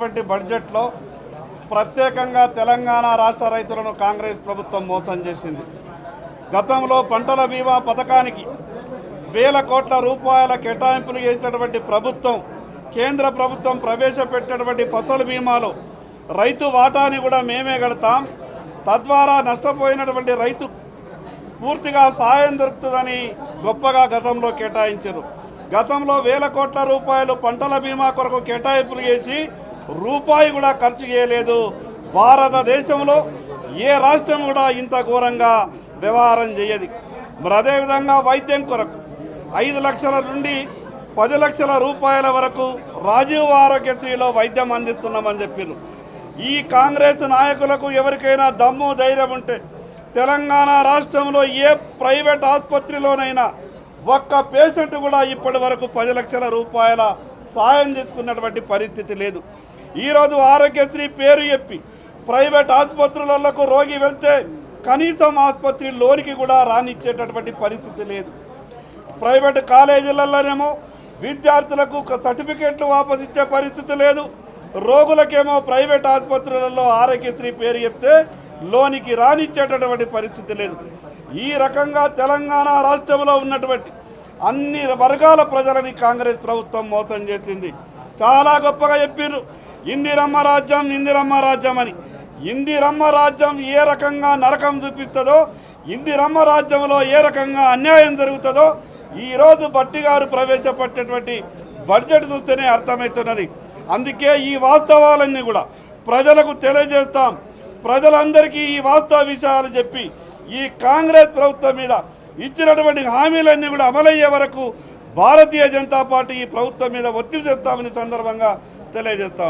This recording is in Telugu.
ఇటువంటి బడ్జెట్లో ప్రత్యేకంగా తెలంగాణ రాష్ట్ర రైతులను కాంగ్రెస్ ప్రభుత్వం మోసం చేసింది. గతంలో పంటల బీమా పథకానికి వేల కోట్ల రూపాయల కేటాయింపులు చేసినటువంటి ప్రభుత్వం కేంద్ర ప్రభుత్వం ప్రవేశపెట్టినటువంటి ఫసల్ బీమాలో రైతు వాటాని కూడా మేమే కడతాం. తద్వారా నష్టపోయినటువంటి రైతు పూర్తిగా సాయం దొరుకుతుందని గొప్పగా గతంలో కేటాయించారు. గతంలో వేల కోట్ల రూపాయలు పంటల బీమా కొరకు కేటాయింపులు చేసి రూపాయి కూడా ఖర్చు చేయలేదు. భారతదేశంలో ఏ రాష్ట్రం కూడా ఇంత ఘోరంగా వ్యవహారం చేయదు. మరి అదేవిధంగా వైద్యం కొరకు ఐదు లక్షల నుండి పది లక్షల రూపాయల వరకు రాజీవ్ ఆరోగ్యశ్రీలో వైద్యం అందిస్తున్నామని చెప్పారు ఈ కాంగ్రెస్ నాయకులకు ఎవరికైనా దమ్ము ధైర్యం ఉంటే తెలంగాణ రాష్ట్రంలో ఏ ప్రైవేట్ ఆసుపత్రిలోనైనా ఒక్క పేషెంట్ కూడా ఇప్పటి వరకు పది లక్షల రూపాయల సాయం తీసుకున్నటువంటి పరిస్థితి లేదు. ఈరోజు ఆరోగ్యశ్రీ పేరు చెప్పి ప్రైవేట్ ఆసుపత్రులకు రోగి వెళ్తే కనీసం ఆసుపత్రి లోనికి కూడా రానిచ్చేటటువంటి పరిస్థితి లేదు. ప్రైవేట్ కాలేజీలలోనేమో విద్యార్థులకు సర్టిఫికేట్లు వాపసు ఇచ్చే పరిస్థితి లేదు. రోగులకేమో ప్రైవేట్ ఆసుపత్రులలో ఆరోగ్యశ్రీ పేరు చెప్తే లోనికి రానిచ్చేటటువంటి పరిస్థితి లేదు. ఈ రకంగా తెలంగాణ రాష్ట్రంలో ఉన్నటువంటి అన్ని వర్గాల ప్రజలని కాంగ్రెస్ ప్రభుత్వం మోసం చేసింది. చాలా గొప్పగా చెప్పారు ఇందిరమ్మ రాజ్యం ఇందిరమ్మ రాజ్యం అని. ఇందిరమ్మ రాజ్యం ఏ రకంగా నరకం చూపిస్తుందో ఇందిరమ్మ రాజ్యంలో ఏ రకంగా అన్యాయం జరుగుతుందో ఈరోజు బట్టి గారు ప్రవేశపెట్టేటువంటి బడ్జెట్ చూస్తేనే అర్థమవుతున్నది. అందుకే ఈ వాస్తవాలన్నీ కూడా ప్రజలకు తెలియజేస్తాం. ప్రజలందరికీ ఈ వాస్తవ విషయాలు చెప్పి ఈ కాంగ్రెస్ ప్రభుత్వం మీద ఇచ్చినటువంటి హామీలన్నీ కూడా అమలయ్యే వరకు భారతీయ జనతా పార్టీ ఈ ప్రభుత్వం మీద ఒత్తిడి తెస్తామని సందర్భంగా తెలియజేస్తా